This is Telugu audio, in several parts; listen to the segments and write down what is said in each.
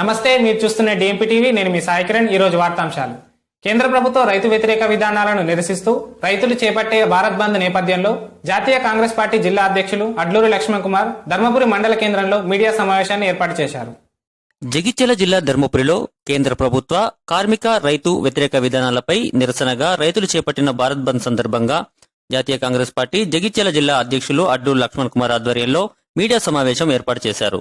నమస్తే మీరు చూస్తున్న డిఎంపీ టీవీ నేను మీ సాయి కిరణ్. ఈరోజు వార్తాంశాలు. కేంద్ర ప్రభుత్వం రైతు వ్యతిరేక విధానాలను నిరసిస్తూ రైతులు చేపట్టే భారత్ బంద్ నేపథ్యంలో జాతీయ కాంగ్రెస్ పార్టీ జిల్లా అధ్యక్షులు అడ్లూరు లక్ష్మణ్ కుమార్ ధర్మపురి మండల కేంద్రంలో మీడియా సమావేశాన్ని ఏర్పాటు చేశారు. జగిత్యాల జిల్లా ధర్మపురిలో కేంద్ర ప్రభుత్వ కార్మిక రైతు వ్యతిరేక విధానాలపై నిరసనగా రైతులు చేపట్టిన భారత్ బంద్ సందర్భంగా జాతీయ కాంగ్రెస్ పార్టీ జగిత్యాల జిల్లా అధ్యక్షులు అడ్లూరు లక్ష్మణ్ కుమార్ ఆధ్వర్యంలో మీడియా సమావేశం ఏర్పాటు చేశారు.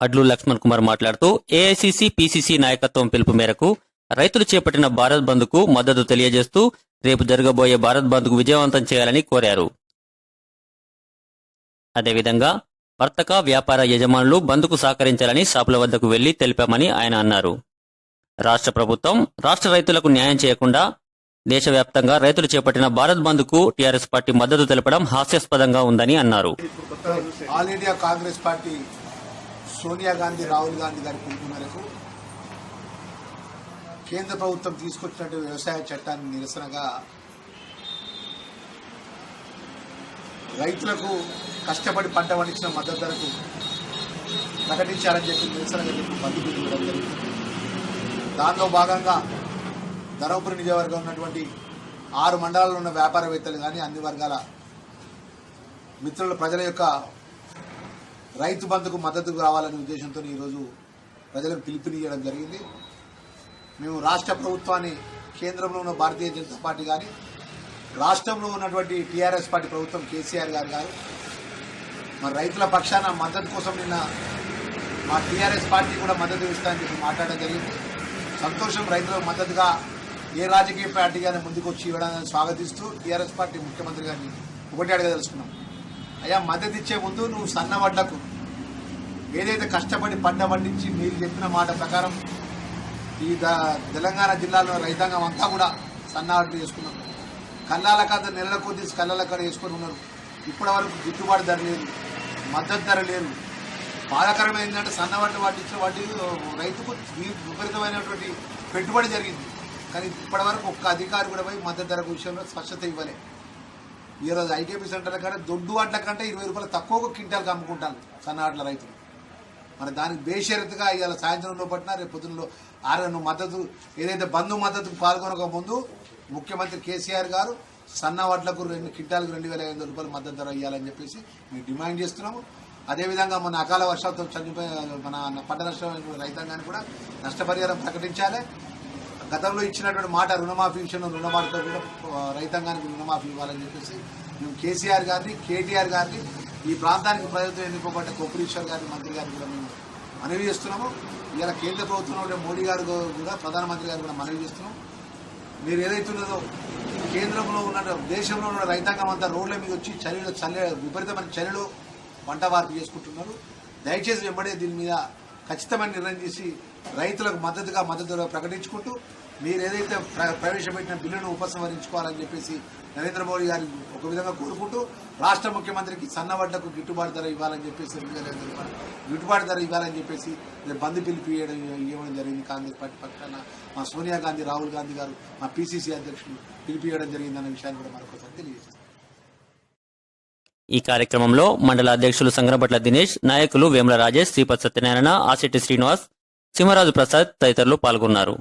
అడ్లు లక్ష్మణ్ కుమార్ మాట్లాడుతూ ఏఐసిసి పిసిసి నాయకత్వం పిలుపు మేరకు రైతులు చేపట్టిన భారత్ బంద్కు మద్దతు తెలియజేస్తూ రేపు జరగబోయే భారత్ బంద్కు విజయవంతం చేయాలని కోరారు. అదేవిధంగా వర్తక వ్యాపార యజమానులు బంద్కు సహకరించాలని షాపుల వద్దకు వెళ్ళి తెలిపామని ఆయన అన్నారు. రాష్ట్ర ప్రభుత్వం రాష్ట్ర రైతులకు న్యాయం చేయకుండా దేశవ్యాప్తంగా రైతులు చేపట్టిన భారత్ బంద్కు టీఆర్ఎస్ పార్టీ మద్దతు తెలపడం హాస్యాస్పదంగా ఉందని అన్నారు. All India Congress party Sonia Gandhi Rahul Gandhi గారి పిలుపు మేరకు కేంద్ర ప్రభుత్వం తీసుకొచ్చినట్టు వ్యవసాయ చట్టాన్ని నిరసనగా రైతులకు కష్టపడి పంట పండించిన మద్దతు ధరకు ప్రకటించాలని చెప్పి నిరసనగా చెప్పి బంధు ఇవ్వడం జరిగింది. దానిలో భాగంగా ధర్మపురి నియోజకవర్గం ఉన్నటువంటి ఆరు మండలాల్లో ఉన్న వ్యాపారవేత్తలు కానీ అన్ని వర్గాల మిత్రుల ప్రజల యొక్క రైతు బంధుకు మద్దతు రావాలనే ఉద్దేశంతో ఈరోజు ప్రజలకు పిలుపునియడం జరిగింది. మేము రాష్ట్ర ప్రభుత్వాన్ని కేంద్రంలో ఉన్న భారతీయ జనతా పార్టీ కానీ రాష్ట్రంలో ఉన్నటువంటి టీఆర్ఎస్ పార్టీ ప్రభుత్వం కేసీఆర్ గారు గారు మరి రైతుల పక్షాన మద్దతు కోసం నిన్న మా టీఆర్ఎస్ పార్టీ కూడా మద్దతు ఇస్తామని చెప్పి మాట్లాడడం జరిగింది. సంతోషం రైతులకు మద్దతుగా ఏ రాజకీయ పార్టీ కానీ ముందుకు వచ్చి ఇవ్వడానికి స్వాగతిస్తూ టీఆర్ఎస్ పార్టీ ముఖ్యమంత్రి గారిని ఒకటి అడగదలుచుకున్నాం. అయ్యా మద్దతు ఇచ్చే ముందు నువ్వు సన్న వడ్లకు ఏదైతే కష్టపడి పంట పండించి మీరు చెప్పిన మాట ప్రకారం ఈ ద- తెలంగాణ జిల్లాలో రైతాంగం అంతా కూడా సన్నాహాలు చేసుకున్నారు. కళ్ళాల కథ నెలల కొద్ది కళ్ళాల కాడ వేసుకొని ఉన్నారు. ఇప్పటి వరకు గిట్టుబాటు ధర లేదు మద్దతు ధర లేదు. బాధాకరం ఏంటంటే సన్న వడ్లు పట్టించిన వడ్డీ రైతుకు విపరీతమైనటువంటి పెట్టుబడి జరిగింది. కానీ ఇప్పటి వరకు ఒక్క అధికారి కూడా పోయి మద్దతు ధర విషయంలో స్పష్టత ఇవ్వలేదు ఈరోజు ఐటీపీ సెంటర్ల కంటే దొడ్డు వాట్ల కంటే ఇరవై రూపాయలు తక్కువ క్వింటాల్కి అమ్ముకుంటాను సన్నవాట్ల రైతులు. మరి దానికి బేషరతుగా ఇవాళ సాయంత్రంలో పట్టిన రేపు పొద్దున్నలో ఆరు మద్దతు ఏదైతే బంధు మద్దతుకు పాల్గొనక ముందు ముఖ్యమంత్రి కేసీఆర్ గారు సన్న వడ్లకు రెండు క్వింటాలకు రెండు వేల ఐదు వందల రూపాయలు మద్దతు ధర ఇవ్వాలని చెప్పేసి మేము డిమాండ్ చేస్తున్నాము. అదేవిధంగా మన అకాల వర్షాలతో చనిపోయిన మన పంట నష్టమైన రైతాంగాన్ని కూడా నష్టపరిహారం ప్రకటించాలి. గతంలో ఇచ్చినటువంటి మాట రుణమాఫీ విషయంలో రుణమాటతో కూడా రైతాంగానికి రుణమాఫీ ఇవ్వాలని చెప్పేసి మేము కేసీఆర్ గారిని కేటీఆర్ గారిని ఈ ప్రాంతానికి ప్రజలతో ఎన్నుకోబడ్డ కొప్పురీశ్వర్ గారిని మంత్రి గారిని కూడా మేము మనవి చేస్తున్నాము. ఇలా కేంద్ర ప్రభుత్వంలో ఉండే మోడీ గారు కూడా ప్రధానమంత్రి గారు కూడా మనవి చేస్తున్నాం. మీరు ఏదైతే ఉన్నదో కేంద్రంలో ఉన్న దేశంలో ఉన్న రైతాంగం అంతా రోడ్ల మీద వచ్చి చలిలో చలి విపరీతమైన చలిలో పంట వార్పు చేసుకుంటున్నారు. దయచేసి వెంబడే దీని మీద ఖచ్చితమైన నిర్ణయం చేసి రైతులకు మద్దతుగా మద్దతు ప్రకటించుకుంటూ మీరు ఏదైతే ప్ర- ప్రవేశపెట్టిన బిల్లును ఉపసంహరించుకోవాలని చెప్పేసి నరేంద్ర మోడీ గారి ఒక విధంగా కోరుకుంటూ రాష్ట్ర ముఖ్యమంత్రికి సన్నవడ్లకు గిట్టుబాటు ధర ఇవ్వాలని చెప్పేసి రెండు వేల రూపాయలు గిట్టుబాటు ధర ఇవ్వాలని చెప్పేసి బంద్ పిలిపి ఇవ్వడం జరిగింది. కాంగ్రెస్ పార్టీ పక్కన మా సోనియా గాంధీ రాహుల్ గాంధీ గారు మా పిసిసి అధ్యక్షులు పిలిపియడం జరిగిందన్న విషయాన్ని కూడా మరొకసారి తెలియజేస్తాను ఈ కార్యక్రమంలో మండల అధ్యక్షులు సంగ్రభట్ల దినేష్ నాయకులు వేముల రాజేష్ శ్రీపతి సత్యనారాయణ ఆశెట్టి శ్రీనివాస్ సింహరాజు ప్రసాద్ తదితరులు పాల్గొన్నారు.